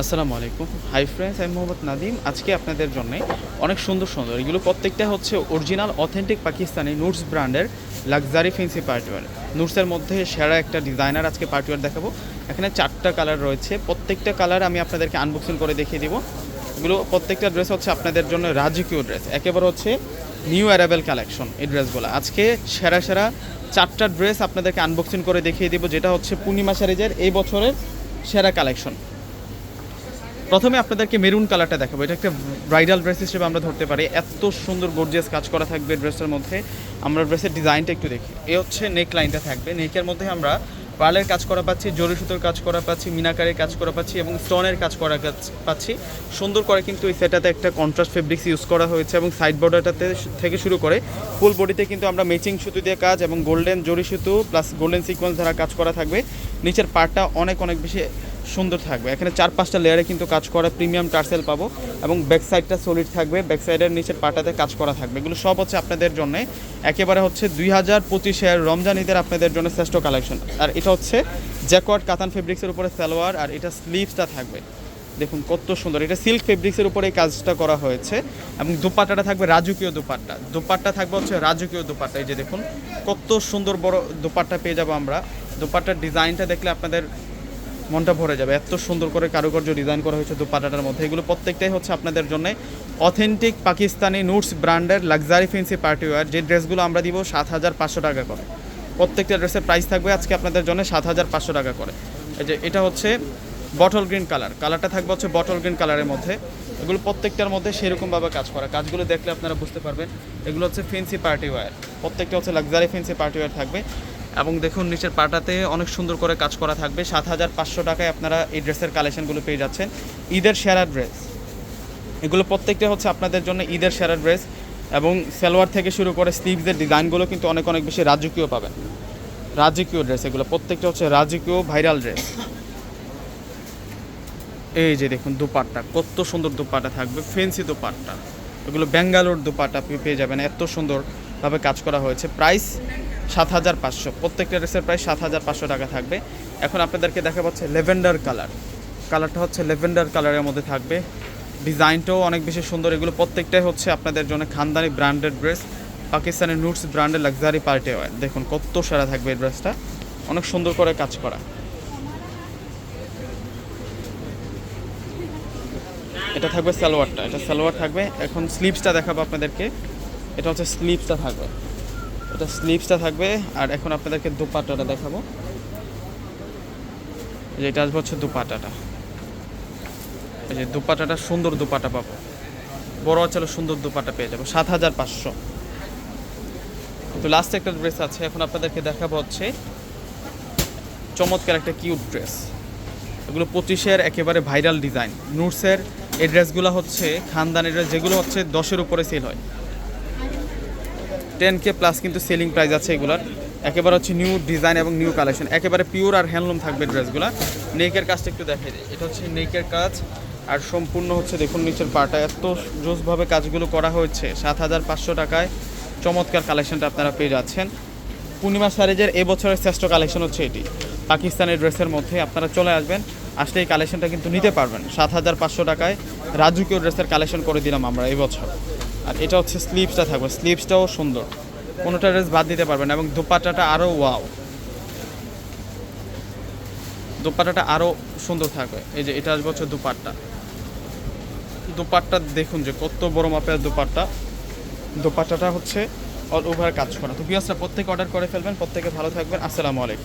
আসসালামু আলাইকুম। Hi friends আমি মোহাম্মদ নাদিম আজকে আপনাদের জন্য অনেক সুন্দর সুন্দর। এগুলো প্রত্যেকটা হচ্ছে অরিজিনাল অথেন্টিক পাকিস্তানি নুটস ব্র্যান্ডের লাক্সারি ফেন্সি পার্টিওয়ার নুটসের মধ্যে সেরা একটা ডিজাইনার আজকে পার্টিওয়ার দেখাবো। এখানে চারটা কালার রয়েছে। প্রত্যেকটা কালার আমি আপনাদেরকে আনবক্সিং করে দেখিয়ে দিব। এগুলো প্রত্যেকটা ড্রেস হচ্ছে আপনাদের জন্য রাজকীয় ড্রেস একেবারে হচ্ছে নিউ অ্যারাবেল কালেকশন এই ড্রেসগুলো আজকে সেরা সেরা চারটা ড্রেস আপনাদেরকে আনবক্সিং করে দেখিয়ে দিব, যেটা হচ্ছে পূর্ণিমা সারিজের এই বছরের সেরা কালেকশন প্রথমে আপনাদেরকে মেরুন কালারটা দেখাবো। এটা একটা ব্রাইডাল ড্রেস হিসেবে আমরা ধরতে পারি। এত সুন্দর গর্জিয়াস কাজ করা থাকবে ড্রেসটার মধ্যে। আমরা ড্রেসের ডিজাইনটা একটু দেখি। এ হচ্ছে নেক লাইনটা থাকবে। নেকের মধ্যে আমরা পার্লের কাজ করা পাচ্ছি, জরি সুতোর কাজ করা পাচ্ছি, মিনাকারের কাজ করা পাচ্ছি এবং স্টোনের কাজ করা পাচ্ছি। সুন্দর করে কিন্তু এই সেটাতে একটা কন্ট্রাস্ট ফেব্রিক্স ইউজ করা হয়েছে এবং সাইড বর্ডারটাতে থেকে শুরু করে ফুল বডিতে কিন্তু আমরা ম্যাচিং সুতো দিয়ে কাজ এবং গোল্ডেন জরি সুতো প্লাস গোল্ডেন সিকোয়েন্স দ্বারা কাজ করা থাকবে। নিচের পার্টটা অনেক অনেক বেশি সুন্দর থাকবে। এখানে চার পাঁচটা লেয়ারে কিন্তু কাজ করা প্রিমিয়াম টার্সেল পাবো এবং ব্যাক সাইডটা সলিড থাকবে ব্যাক সাইডের নিচের পাটাতে কাজ করা থাকবে। এগুলো সব হচ্ছে আপনাদের জন্য। একেবারে হচ্ছে দুই হাজার পঁচিশের রমজান ঈদের আপনাদের জন্য শ্রেষ্ঠ কালেকশন আর এটা হচ্ছে জ্যাকওয়ার্ড কাতান ফেব্রিক্সের উপরে সালোয়ার আর এটা স্লিভসটা থাকবে। দেখুন কত সুন্দর। এটা সিল্ক ফেব্রিক্সের উপরে এই কাজটা করা হয়েছে এবং দুপাট্টাটা থাকবে রাজকীয় দুপাট্টা। দুপাট্টা থাকবে হচ্ছে রাজকীয় দুপাট্টা। এই যে দেখুন কত সুন্দর বড় দুপাট্টা পেয়ে যাব আমরা। দুপাট্টার ডিজাইনটা দেখলে আপনাদের মনটা ভরে যাবে। এত সুন্দর করে কারুকার্য ডিজাইন করা হয়েছে দুপাটাটার মধ্যে। এগুলো প্রত্যেকটাই হচ্ছে আপনাদের জন্য অথেন্টিক পাকিস্তানি নুটস ব্র্যান্ডের লাক্সারি ফেন্সি পার্টি ওয়ার যে ড্রেসগুলো আমরা দিব সাত হাজার পাঁচশো টাকা করে। প্রত্যেকটা ড্রেসের প্রাইস থাকবে আজকে আপনাদের জন্য সাত হাজার পাঁচশো টাকা করে। এই যে এটা হচ্ছে বটল গ্রিন কালার কালারটা থাকবে হচ্ছে বটল গ্রিন কালারের মধ্যে। এগুলো প্রত্যেকটার মধ্যে সেরকমভাবে কাজ করা। কাজগুলো দেখলে আপনারা বুঝতে পারবেন। এগুলো হচ্ছে ফেন্সি পার্টি ওয়্যার প্রত্যেকটা হচ্ছে লাক্সারি ফেন্সি পার্টি ওয়্যার থাকবে। এবং দেখুন, নিচের পাটাতে অনেক সুন্দর করে কাজ করা থাকবে। সাত হাজার পাঁচশো টাকায় আপনারা এই ড্রেসের কালেকশনগুলো পেয়ে যাচ্ছেন। ঈদের সেরা ড্রেস। এগুলো প্রত্যেকটা হচ্ছে আপনাদের জন্য ঈদের সেরা ড্রেস এবং সালোয়ার থেকে শুরু করে স্লিভসের ডিজাইনগুলো কিন্তু অনেক অনেক বেশি রাজকীয় পাবেন। রাজকীয় ড্রেস এগুলো। প্রত্যেকটা হচ্ছে রাজকীয় ভাইরাল ড্রেস। এই যে দেখুন, দুপাট্টা। কত সুন্দর দুপাট্টা থাকবে। ফেন্সি দুপাট্টা। এগুলো ব্যাঙ্গালোর দুপাট্টা আপনি পেয়ে যাবেন। এত সুন্দরভাবে কাজ করা হয়েছে। প্রাইস সাত হাজার পাঁচশো। প্রত্যেকটা ড্রেসের প্রায় সাত হাজার পাঁচশো টাকা থাকবে। এখন আপনাদেরকে দেখা পাচ্ছে লেভেন্ডার কালার। কালারটা হচ্ছে লেভেন্ডার কালারের মধ্যে থাকবে। ডিজাইনটাও অনেক বেশি সুন্দর। এগুলো প্রত্যেকটাই হচ্ছে আপনাদের জন্য খানদানি ব্র্যান্ডেড ড্রেস। পাকিস্তানের নুটস ব্র্যান্ডের লাক্সারি পার্টি ওয়ার। দেখুন, কত সেরা থাকবে এই ড্রেসটা। অনেক সুন্দর করে কাজ করা। এটা থাকবে সালোয়ারটা। এটা সালোয়ার থাকবে। এখন স্লিপসটা দেখাবো আপনাদেরকে। এটা হচ্ছে স্লিপসটা থাকবে। এটা স্লিপসটা থাকবে, আর এখন আপনাদেরকে দুপাটাটা দেখাবো। যে এটা আসবে হচ্ছে দুপাটাটা। এই যে দুপাটাটা, সুন্দর দুপাটা পাবো। বড় অচলে সুন্দর দুপাটা পেয়ে যাব, সাত হাজার পাঁচশো। তো লাস্ট একটা ড্রেস আছে, এখন আপনাদেরকে দেখাবো হচ্ছে চমৎকার একটা কিউট ড্রেস এগুলো পঁচিশের একেবারে ভাইরাল ডিজাইন নুটসের এই ড্রেসগুলো হচ্ছে, খানদানের ড্রেস যেগুলো হচ্ছে দশের উপরে সেল হয়। টেন কে প্লাস কিন্তু সেলিং প্রাইস আছে এগুলার। একেবারে হচ্ছে নিউ ডিজাইন এবং নিউ কালেকশন। একেবারে পিওর আর হ্যান্ডলুম থাকবে ড্রেসগুলো। নেকের কাজটা একটু দেখাই দিই। এটা হচ্ছে নেকের কাজ। আর সম্পূর্ণ হচ্ছে দেখুন নিচের পাটা। এত জোসভাবে কাজগুলো করা হয়েছে। সাত হাজার পাঁচশো টাকায় চমৎকার কালেকশনটা আপনারা পেয়ে যাচ্ছেন। পূর্ণিমা সারিজের এবছরের শ্রেষ্ঠ কালেকশন হচ্ছে এটি। পাকিস্তানের ড্রেসের মধ্যে আপনারা চলে আসবেন। আসলে এই কালেকশনটা কিন্তু নিতে পারবেন। সাত হাজার পাঁচশো টাকায় রাজুকীয় ড্রেসের কালেকশন করে দিলাম আমরা এবছর আর এটা হচ্ছে স্লিপসটা থাকবে। স্লিপসটাও সুন্দর। কোনোটা ড্রেস বাদ দিতে পারবেন এবং দুপাট্টাটা আরও ওয়াও দুপাট্টাটা আরও সুন্দর থাকবে। এই যে এটা আসবে হচ্ছে দুপাট্টা। দুপাট্টা দেখুন যে কত বড় মাপের দুপাট্টা। দুপাট্টাটা হচ্ছে অল ওভার কাজ করা। তো পিয়াসটা প্রত্যেকে অর্ডার করে ফেলবেন, প্রত্যেকে ভালো থাকবেন। আসসালামু আলাইকুম।